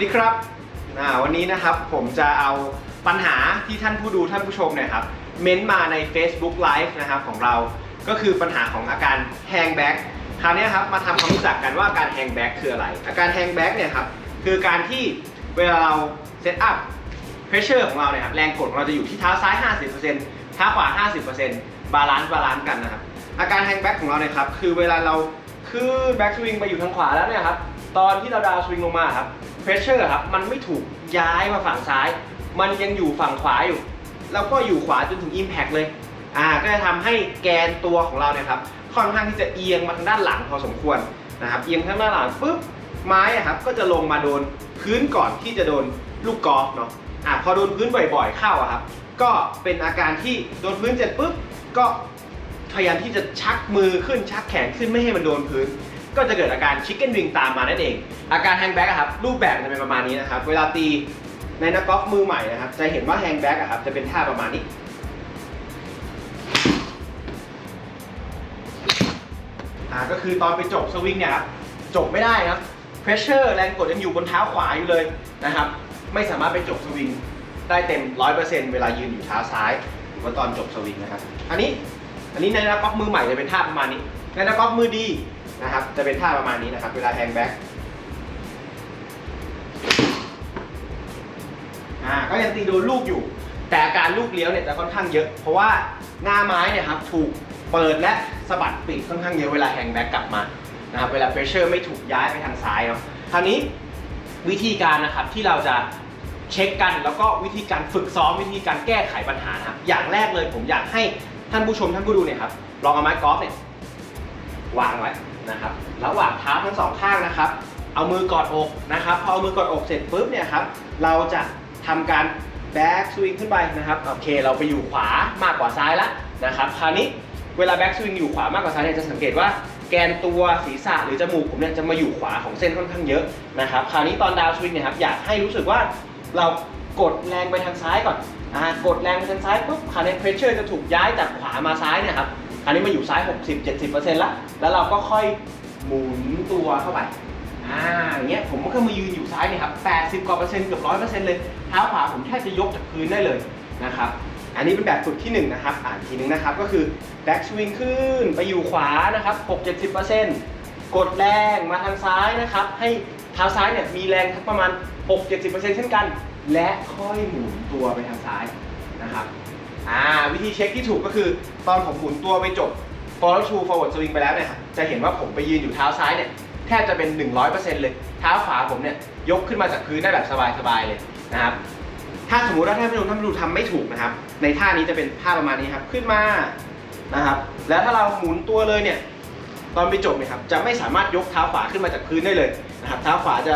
วัสดีครับอ่าวันนี้นะครับผมจะเอาปัญหาที่ท่านผู้ดูท่านผู้ชมเนี่ยครับเม้นต์มาใน Facebook Live นะครับของเรา ก็คือปัญหาของอาการแฮงแบ็กคราวนี้ครับมาทำความรู้จักกันว่าอาการแฮงแบ็กคืออะไร อาการแฮงแบ็กเนี่ยครับคือการที่เวลาเราเซตอัพเพรสเชอร์ของเราเนี่ยครับแรงกดของเราจะอยู่ที่เท้าซ้าย 50%เท้าขวา 50%บาลานซ์บาลานซ์กันนะครับอาการแฮงแบ็กของเราเนี่ยครับคือเวลาเราคือแบ็กสวิงไปอยู่ทางขวาแล้วเนี่ยครับตอนที่เราดาวสวิงลงมาครับ เพรสเชอร์ครับมันไม่ถูกย้ายมาฝั่งซ้าย มันยังอยู่ฝั่งขวาอยู่ แล้วก็อยู่ขวาจนถึง Impact เลยอ่าก็จะทำให้แกนตัวของเราเนี่ยครับค่อนข้างที่จะเอียงมาทางด้านหลังพอสมควรนะครับเอียงทางด้านหลังปุ๊บไม้อะครับก็จะลงมาโดนพื้นก่อนที่จะโดนลูกกอล์ฟเนาะอะพอโดนพื้นบ่อยๆเข้าอะครับก็เป็นอาการที่โดนพื้นเสร็จปุ๊บก็พยายามที่จะชักมือขึ้นชักแขนขึ้นไม่ให้มันโดนพื้น ก็จะเกิดอาการชิคเก้นวิงตามมานั่นเอง อาการแฮงแบ็กครับรูปแบบจะเป็นประมาณนี้นะครับเวลาตีในนักกอล์ฟมือใหม่นะครับจะเห็นว่าแฮงแบ็กครับจะเป็นท่าประมาณนี้อ่าก็คือตอนไปจบสวิงเนี่ยครับจบไม่ได้นะเพรสเชอร์แรงกดยังอยู่บนเท้าขวาอยู่เลยนะครับไม่สามารถไปจบสวิงได้เต็ม 100%เวลายืนอยู่เท้าซ้ายหรือว่าตอนจบสวิงนะครับ อันนี้อันนี้ในนักกอล์ฟมือใหม่จะเป็นท่าประมาณนี้ในนักกอล์ฟมือดี นะครับ จะเป็นท่าประมาณนี้นะครับ เวลาแฮงแบ็กอ่าก็ยังตีโดนลูกอยู่ แต่อาการลูกเลี้ยวเนี่ยจะค่อนข้างเยอะ เพราะว่าหน้าไม้เนี่ยครับถูกเปิดและสะบัดปีกค่อนข้างเยอะเวลาแฮงแบ็กกลับมานะครับเวลาเพรสเชอร์ไม่ถูกย้ายไปทางซ้ายเนาะคราวนี้วิธีการนะครับที่เราจะเช็คกันแล้วก็วิธีการฝึกซ้อมวิธีการแก้ไขปัญหานะครับอย่างแรกเลยผมอยากให้ท่านผู้ชมท่านผู้ดูเนี่ยครับลองเอาไม้กอล์ฟเนี่ยวางไว้ นะครับระหว่างเท้าทั้งสองข้างนะครับ เอามือกอดอกนะครับพอเอามือกอดอกเสร็จปุ๊บเนี่ยครับเราจะทำการแบ็กสวิงขึ้นไปนะครับโอเค เราไปอยู่ขวามากกว่าซ้ายแล้วนะครับคราวนี้เวลาแบ็กสวิงอยู่ขวามากกว่าซ้ายเนี่ยจะสังเกตว่าแกนตัวศีรษะหรือจมูกผมเนี่ยจะมาอยู่ขวาของเส้นค่อนข้างเยอะนะครับคราวนี้ตอนดาวสวิงเนี่ยครับอยากให้รู้สึกว่าเรากดแรงไปทางซ้ายก่อนอ่ากดแรงไปทางซ้ายปุ๊บคราวนี้เพรสเชอร์จะถูกย้ายจากขวามาซ้ายเนี่ยครับ คราวนี้มาอยู่ซ้าย 60-70%ละแล้วเราก็ค่อยหมุนตัวเข้าไปอ่าอย่างเงี้ยผมก็มายืนอยู่ซ้ายเนี่ยครับ80กว่าเปอร์เซ็นต์เกือบร้อยเปอร์เซ็นต์เลยเท้าขวาผมแทบจะยกจากพื้นได้เลยนะครับอันนี้เป็นแบบฝึกที่1นงนะครับอ่านทีนึงนะครับก็คือแบ็กสวิงขึ้นไปอยู่ขวานะครับ6 70เปอร์เซ็นต์กดแรงมาทางซ้ายนะครับ ให้เท้าซ้ายเนี่ยมีแรงทักประมาณ 6 70เปอร์เช่นกัน และค่อยหมุนตัวไปทางซ้ายนะครับ ธีเช็คที่ถูกก็คือ ตอนผมหมุนตัวไปจบ follow through forward swing ไปแล้วเนี่ยครับจะเห็นว่าผมไปยืนอยู่เท้าซ้ายเนี่ยแทบจะเป็น 100%เลยเท้าขวาผมเนี่ยยกขึ้นมาจากพื้นได้แบบสบายๆเลยนะครับถ้าสมมุติว่าท่านผู้ชมท่านผู้ดูทำไม่ถูกนะครับ ในท่านี้จะเป็นท่าประมาณนี้ครับขึ้นมานะครับ แล้วถ้าเราหมุนตัวเลยเนี่ยตอนไปจบเนี่ยครับจะไม่สามารถยกเท้าขวาขึ้นมาจากพื้นได้เลยนะครับเท้าขวาจะ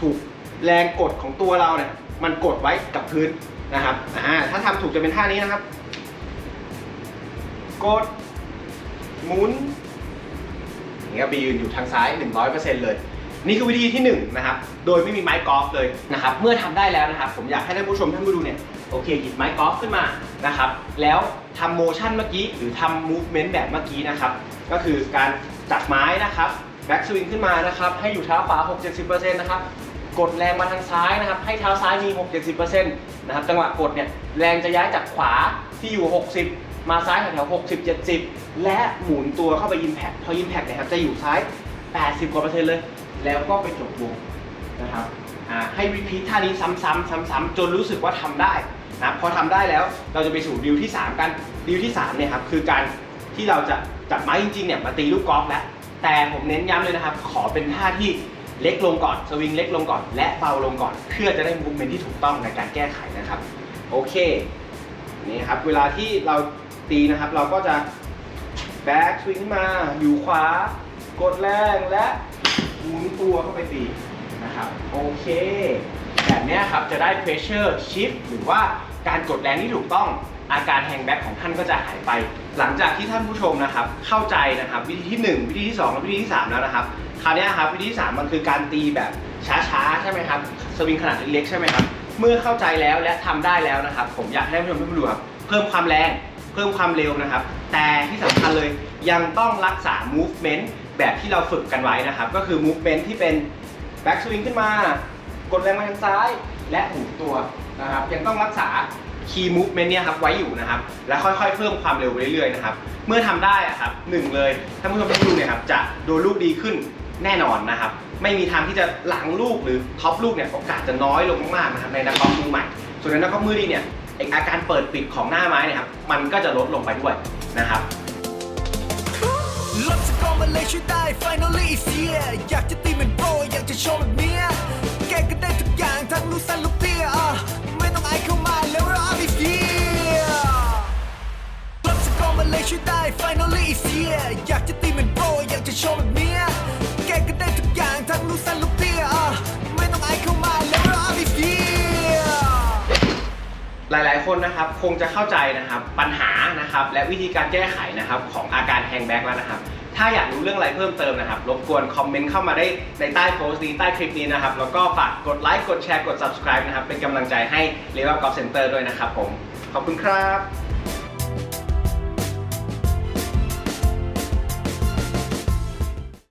ถูกแรงกดของตัวเราเนี่ยมันกดไว้กับพื้นนะครับอ่าถ้าทำถูกจะเป็นท่านี้นะครับ กดหมุนอย่างเงี้ยไปยืนอยู่ทางซ้าย 100%เลย นี่คือวิธีที่1นงนะครับโดยไม่มีไม้กอล์ฟเลยนะครับเมื่อทำได้แล้วนะครับ ผมอยากให้ท่านผู้ชมท่านผู้ดูเนี่ยโอเคหยิบไม้กอล์ฟขึ้นมานะครับแล้วทำโมชั่นเมื่อกี้หรือทำมูฟเมนต์แบบเมื่อกี้นะครับก็คือการจับไม้นะครับแบ็กสวิงขึ้นมานะครับให้อยู่เท้าขวา6-70%นะครับ กดแรงมาทางซ้ายนะครับ ให้เท้าซ้ายมี 6-70%นะครับจังหวะกดเนี่ยแรงจะย้ายจากขวาที่อยู่ 60 มาซ้ายแถวๆ60 70 และหมุนตัวเข้าไป Impact พอ Impact นี่ครับจะอยู่ซ้าย 80กว่าเปอร์เซ็นต์เลย แล้วก็ไปจบวงนะครับอ่าให้รีพีทท่านี้ซ้ำๆซ้ำๆจนรู้สึกว่าทำได้นะพอทำได้แล้วเราจะไปสู่ดิวที่ 3 กันดิวที่3เนี่ยครับคือการที่เราจะจับไม้จริงๆเนี่ยมาตีลูกกอล์ฟแล้วแต่ผมเน้นย้ำเลยนะครับ ขอเป็นท่าที่ เล็กลงก่อนสวิงเล็กลงก่อน และเบาลงก่อน เพื่อจะได้มูฟเมนที่ถูกต้องในการแก้ไขนะครับ โอเคนี่ครับเวลาที่เราตีนะครับ เราก็จะแบ็กสวิงขึ้นมาอยู่ขวากดแรงและหมุนตัวเข้าไปตีนะครับโอเคแบบนี้ครับจะได้ pressure shift หรือว่าการกดแรงที่ถูกต้องอาการแฮงแบ็กของท่านก็จะหายไป หลังจากที่ท่านผู้ชมนะครับ เข้าใจนะครับ วิธีที่ 1 วิธีที่ 2 และวิธีที่ 3 แล้วนะครับคราวนี้ครับวิธีที่3มันคือการตีแบบช้าๆใช่ไหมครับสวิงขนาดเล็กๆใช่ไหมครับเมื่อเข้าใจแล้วและทำได้แล้วนะครับ ผมอยากให้ท่านผู้ชมท่านผู้ดูครับเพิ่มความแรงเพิ่มความเร็วนะครับ แต่ที่สำคัญเลยยังต้องรักษา movement แบบที่เราฝึกกันไว้นะครับ ก็คือ movement ที่เป็น back swing ขึ้นมา กดแรงมาทางซ้ายและหมุนตัวนะครับ ยังต้องรักษา key movement เนี่ยครับไว้อยู่นะครับ และค่อยๆ เพิ่มความเร็วไปเรื่อยๆนะครับ เมื่อทำได้อะครับหนึ่งเลยท่านผู้ชมที่ดูเนี่ยครับจะโดนลูกดีขึ้น แน่นอนนะครับ ไม่มีทางที่จะหลังลูกหรือท็อปลูกเนี่ยโอกาสจะน้อยลงมากๆนะครับในนักกอล์ฟมือใหม่ ส่วนในนักกอล์ฟมือดีเนี่ยอาการเปิดปิดของหน้าไม้เนี่ยครับมันก็จะลดลงไปด้วยนะครับรถสกอร์มาเลยช่วยได้ finally is here อยากจะตีเหมือนโปรอยากจะโชว์แบบเนี้ยแกก็ได้ทุกอย่างทั้งลูกสั้นลูกเตี้ยไม่ต้องอายเข้ามาแล้วเราอาบิเฟียรถสกอร์มาเลยช่วยได้ finally is here อยากจะตีเหมือนโปรอยากจะโชว์แบบเนี้ย ลูกสันลูกเตี้ยไม่ต้องอายเข้ามาแล้วรอบิเฟียหลายๆ คนนะครับคงจะเข้าใจนะครับปัญหานะครับและวิธีการแก้ไขนะครับของอาการแฮงแบ็กแล้วนะครับ ถ้าอยากรู้เรื่องอะไรเพิ่มเติมนะครับ รบกวนคอมเมนต์เข้ามาได้ในใต้โพสต์นี้ใต้คลิปนี้นะครับ แล้วก็ฝากกดไลค์กดแชร์กด subscribe นะครับเป็นกำลังใจให้ Level Golf Center ด้วยนะครับผม ขอบคุณครับ